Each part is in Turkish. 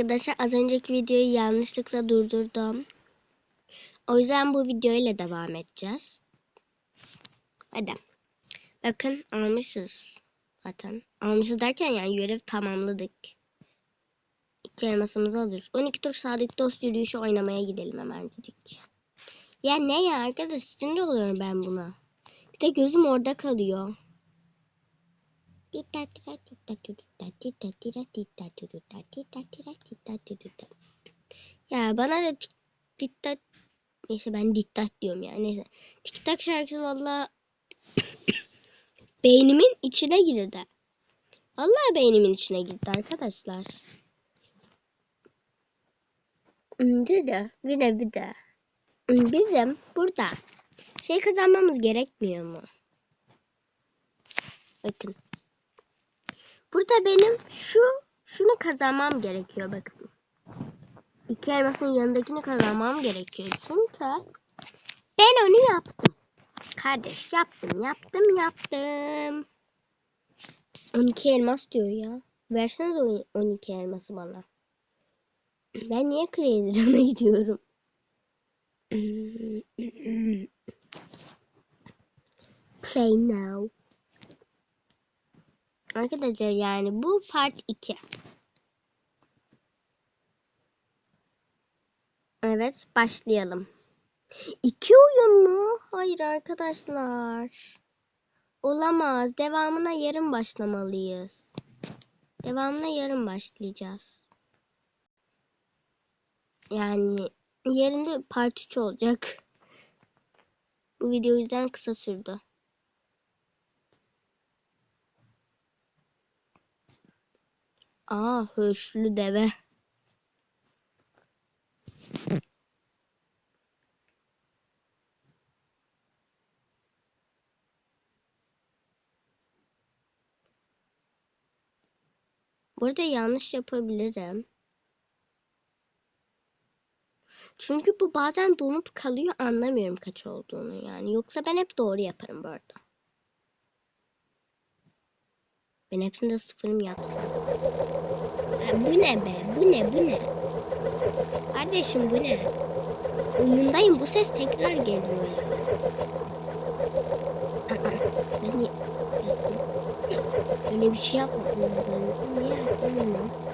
Arkadaşlar az önceki videoyu yanlışlıkla durdurdum. O yüzden bu videoyla devam edeceğiz. Hadi. Bakın almışız. Zaten. Almışız derken yani görev tamamladık. İki elmasımızı alıyoruz. 12 tur sadık dost yürüyüşü oynamaya gidelim hemencik. Ya ne ya arkadaş sinir oluyorum ben buna. Bir de gözüm orada kalıyor. Ya bana da tik diktat neyse ben diktat diyorum ya neyse. Tik tak şarkısı valla beynimin içine girdi. Vallahi beynimin içine girdi arkadaşlar. Bir de bir de bir de bizim burada şey kazanmamız gerekmiyor mu? Bakın. Burada benim şu şunu kazanmam gerekiyor bakın. İki elmasın yanındakini kazanmam gerekiyor. Çünkü ben onu yaptım. Kardeş yaptım yaptım yaptım. 12 elmas diyor ya. Versene o 12 elması bana. Ben niye Crazy Run'a gidiyorum? Play now. Arkadaşlar yani bu part 2. Evet başlayalım. İki oyun mu? Hayır arkadaşlar. Olamaz. Devamına yarın başlamalıyız. Devamına yarın başlayacağız. Yani yarın da part 3 olacak. Bu video yüzden kısa sürdü. Aa, höşlü deve. Burada yanlış yapabilirim. Çünkü bu bazen donup kalıyor anlamıyorum kaç olduğunu yani. Yoksa ben hep doğru yaparım bu arada. Ben hepsinde sıfırım yapsam. Bu ne be? Bu ne? Bu ne? Kardeşim bu ne? Oyundayım bu ses tekrar geliyor ya. Aa, ben? Öyle bir şey yapmadım. Niye bunu?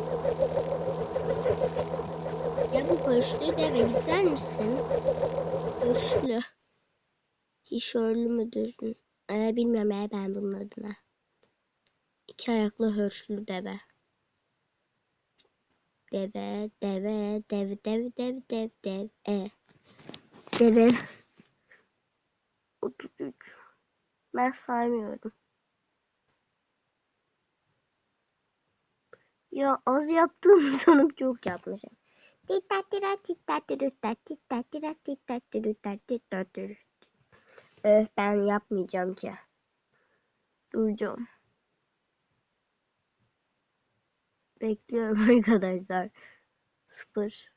Ya bu hoşlu deve gider misin? Hoşlu. Hişörlü müdür? Ee, bilmiyorum ee, ben bunun adına. İki ayaklı hörşlü deve. Deve, deve, dev, dev, dev, dev, dev, e. Deve. 33. Ben saymıyorum. Ya az yaptığım sanıp çok yapmışım. Öf ben yapmayacağım ki. Duracağım. Bekliyorum arkadaşlar. Sıfır.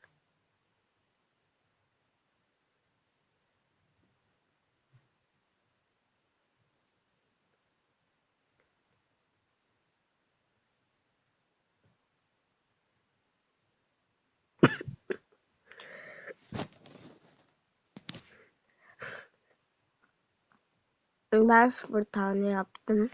Ben sıfır tane yaptım.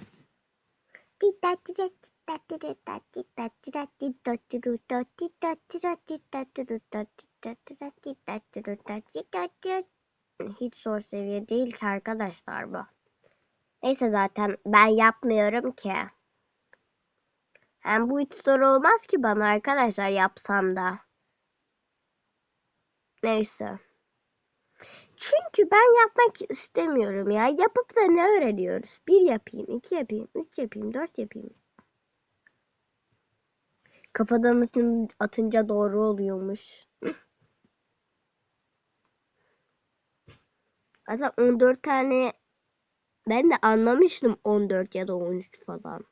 Hiç zor seviye değil ki arkadaşlar bu. Neyse zaten ben yapmıyorum ki. Hem bu hiç zor olmaz ki bana arkadaşlar yapsam da. Neyse. Çünkü ben yapmak istemiyorum ya. Yapıp da ne öğreniyoruz? Bir yapayım, iki yapayım, üç yapayım, dört yapayım. Kafadan atınca doğru oluyormuş. Zaten 14 tane ben de anlamıştım 14 ya da 13 falan.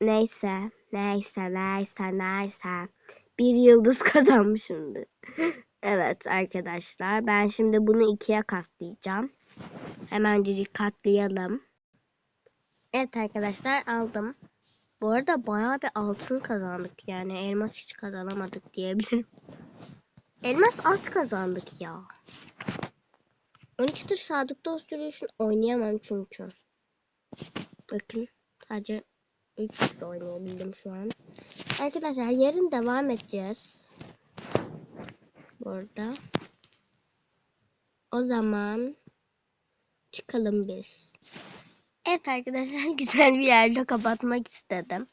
Neyse, neyse, neyse, neyse. Bir yıldız kazanmışımdır. evet arkadaşlar ben şimdi bunu ikiye katlayacağım. Hemencik katlayalım. Evet arkadaşlar aldım. Bu arada bayağı bir altın kazandık yani elmas hiç kazanamadık diyebilirim. Elmas az kazandık ya. 12 tır sadık dost yürüyüşünü oynayamam çünkü. Bakın sadece 3 tur oynayabildim şu an. Arkadaşlar yarın devam edeceğiz. Burada. O zaman çıkalım biz. Evet arkadaşlar güzel bir yerde kapatmak istedim.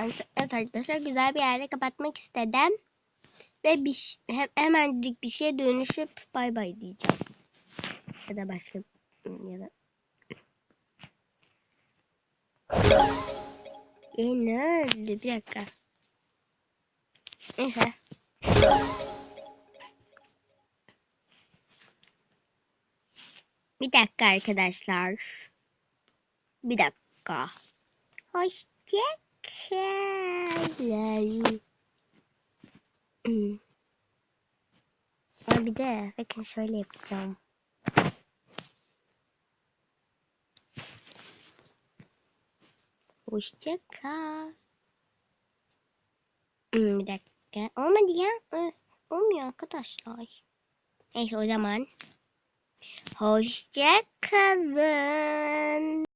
Evet arkadaşlar güzel bir yerde kapatmak istedim. Ve bir, ş- he- hemencik bir şeye dönüşüp bay bay diyeceğim. Ya da başka ya da E ne oldu? Bir dakika. Neyse. Bir dakika arkadaşlar. Bir dakika. Hoşçakalın. Aa, bir de bakın şöyle yapacağım. Hoşça kal. Hmm, bir dakika. Olmadı ya. Olmuyor arkadaşlar. Neyse o zaman. Hoşça kalın.